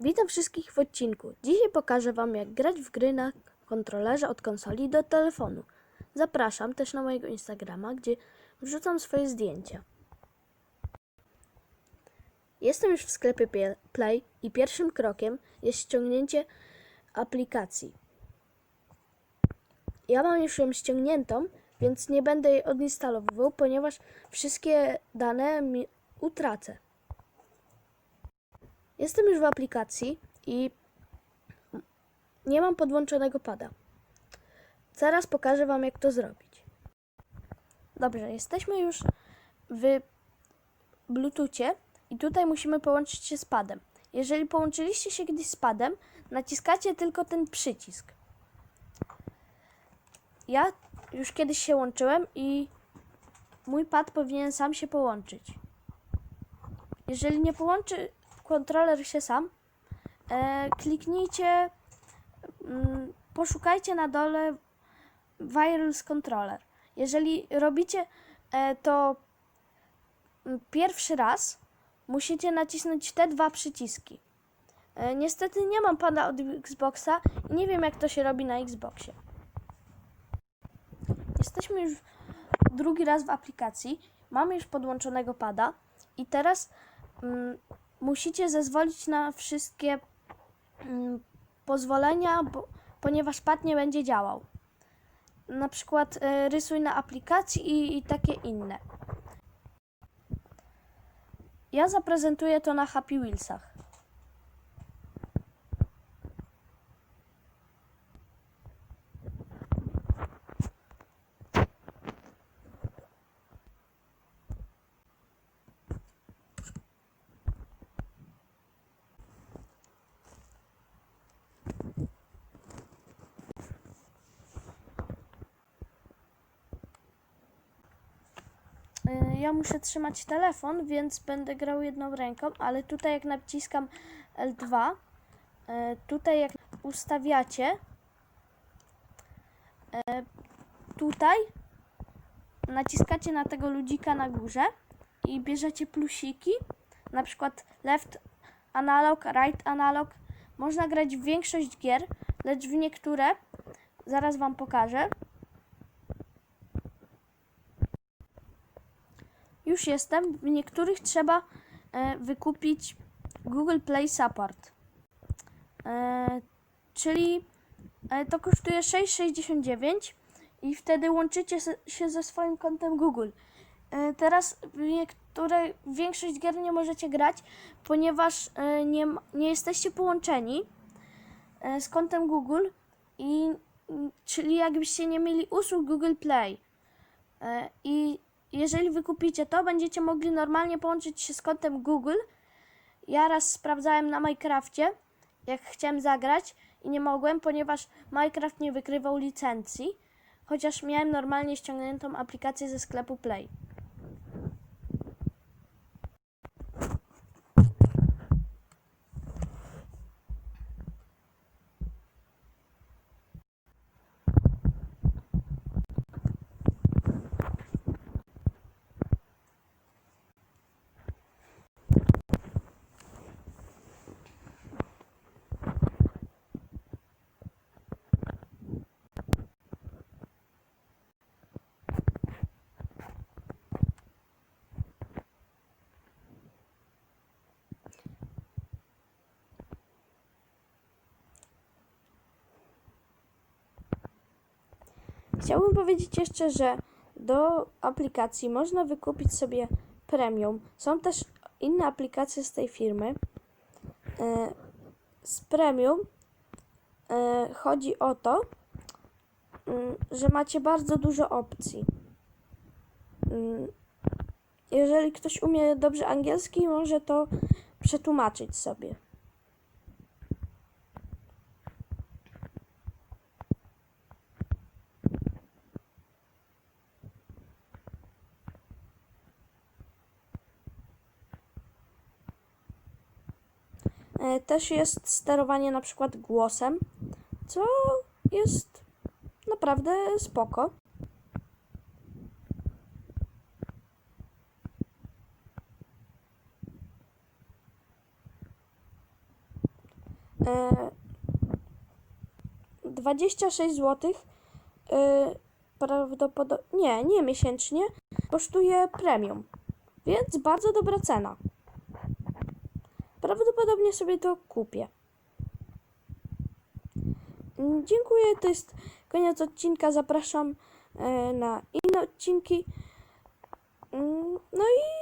Witam wszystkich w odcinku. Dzisiaj pokażę Wam, jak grać w gry na kontrolerze od konsoli do telefonu. Zapraszam też na mojego Instagrama, gdzie wrzucam swoje zdjęcia. Jestem już w sklepie Pie- Play i pierwszym krokiem jest ściągnięcie aplikacji. Ja mam już ją ściągniętą, więc nie będę jej odinstalowywał, ponieważ wszystkie dane mi utracę. Jestem już w aplikacji i nie mam podłączonego pada. Zaraz pokażę Wam, jak to zrobić. Dobrze, jesteśmy już w Bluetoothie i tutaj musimy połączyć się z padem. Jeżeli połączyliście się kiedyś z padem, naciskacie tylko ten przycisk. Ja już kiedyś się łączyłem i mój pad powinien sam się połączyć. Jeżeli nie połączy kontroler się sam, e, kliknijcie, mm, poszukajcie na dole Wireless Controller. Jeżeli robicie e, to mm, pierwszy raz, musicie nacisnąć te dwa przyciski. E, niestety nie mam pada od Xboxa i nie wiem jak to się robi na Xboxie. Jesteśmy już drugi raz w aplikacji, mamy już podłączonego pada i teraz mm, musicie zezwolić na wszystkie mm, pozwolenia, bo, ponieważ pad nie będzie działał. Na przykład e, rysuj na aplikacji i, i takie inne. Ja zaprezentuję to na Happy Wheelsach. Y, Ja muszę trzymać telefon, więc będę grał jedną ręką, ale tutaj jak naciskam L2, y, tutaj jak ustawiacie, y, tutaj naciskacie na tego ludzika na górze i bierzecie plusiki, na przykład left analog, right analog. Można grać w większość gier, lecz w niektóre, zaraz Wam pokażę, Już jestem. W niektórych trzeba e, wykupić Google Play Support. E, czyli e, to kosztuje 6,69 i wtedy łączycie się ze swoim kontem Google. E, teraz niektóre, większość gier nie możecie grać, ponieważ e, nie, nie jesteście połączeni e, z kontem Google i czyli jakbyście nie mieli usług Google Play. E, I jeżeli wykupicie to, będziecie mogli normalnie połączyć się z kontem Google. Ja raz sprawdzałem na Minecrafcie, jak chciałem zagrać i nie mogłem, ponieważ Minecraft nie wykrywał licencji, chociaż miałem normalnie ściągniętą aplikację ze sklepu Play. Chciałbym powiedzieć jeszcze, że do aplikacji można wykupić sobie premium. Są też inne aplikacje z tej firmy. E, Z premium e, chodzi o to, mm, że macie bardzo dużo opcji. Mm, Jeżeli ktoś umie dobrze angielski, może to przetłumaczyć sobie. Też jest sterowanie na przykład głosem, co jest naprawdę spoko. e, 26 zł. E, prawdopodobnie. Nie, nie miesięcznie. Kosztuje premium. Więc bardzo dobra cena. Prawdopodobnie sobie to kupię. Mm, Dziękuję, to jest koniec odcinka. Zapraszam e, na inne odcinki. Mm, No i